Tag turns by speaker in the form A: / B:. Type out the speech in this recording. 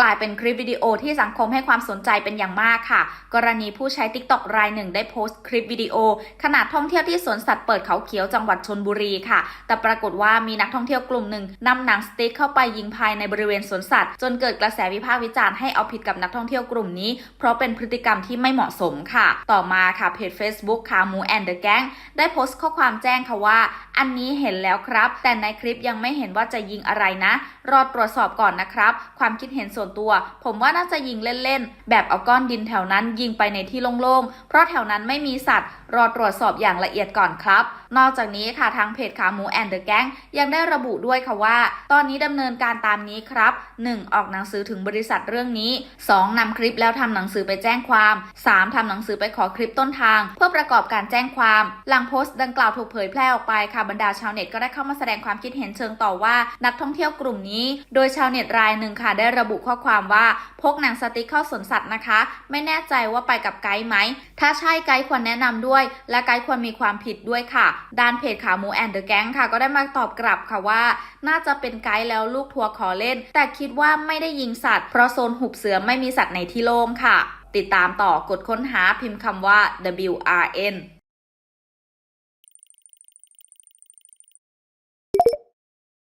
A: กลายเป็นคลิปวิดีโอที่สังคมให้ความสนใจเป็นอย่างมากค่ะ กรณีผู้ใช้ TikTok รายหนึ่งได้โพสต์คลิปวิดีโอ ขณะท่องเที่ยวที่สวนสัตว์เปิดเขาเขียวจังหวัดชนบุรีค่ะ แต่ปรากฏว่ามีนักท่องเที่ยวกลุ่มหนึ่งนำหนังสติ๊กเข้าไปยิงภายในบริเวณสวนสัตว์ จนเกิดกระแสวิพากษ์วิจารณ์ให้เอาผิดกับนักท่องเที่ยวกลุ่มนี้ เพราะเป็นพฤติกรรมที่ไม่เหมาะสมค่ะ ต่อมาค่ะเพจ Facebook ขาหมูแอนเดอะแก๊งได้โพสต์ข้อความแจ้งค่ะว่า อันนี้เห็นแล้วครับ แต่ในคลิปยังไม่เห็นว่าจะยิงอะไรนะ รอตรวจสอบก่อนนะครับ ความคิดเห็นส่วนตัว ผมว่าน่าจะยิงเล่นๆ แบบเอาก้อนดินแถวนั้นยิงไปในที่โล่งๆ เพราะแถวนั้นไม่มีสัตว์ รอตรวจสอบอย่างละเอียดก่อนครับ นอกจากนี้ค่ะทางเพจขาหมูแอนเดอะแก๊งยังได้ระบุด้วยค่ะว่า ตอนนี้ดำเนินการตามนี้ครับ 1. ออกหนังสือถึงบริษัทเรื่องนี้ 2. นำคลิปแล้วทำหนังสือไปแจ้งความ 3. ทำหนังสือไปขอคลิปต้นทาง เพื่อประกอบการแจ้งความ หลังโพสต์ดังกล่าวถูกเผยแพร่ออกไปค่ะบรรดาชาวเน็ตก็ได้เข้ามาแสดงความคิดเห็นเชิงต่อว่านักท่องเที่ยวกลุ่มนี้ โดยชาวเน็ตรายหนึ่งค่ะได้ระบุข้อความว่าพกหนังสติ๊กเข้าสวนสัตว์นะคะ ไม่แน่ใจว่าไปกับไกด์ไหม ถ้าใช่ไกด์ควรแนะนำด้วย และไกด์ควรมีความผิดด้วยค่ะ ด้านเพจขาหมูแอนเดอะแก๊งค่ะ ก็ได้มาตอบกลับค่ะว่า น่าจะเป็นไกด์แล้วลูกทัวร์ขอเล่น แต่คิดว่าไม่ได้ยิงสัตว์เพราะโซนหุบเสือไม่มีสัตว์ในที่โล่งค่ะ ติดตามต่อกดค้นหาพิมพ์คำว่า WRN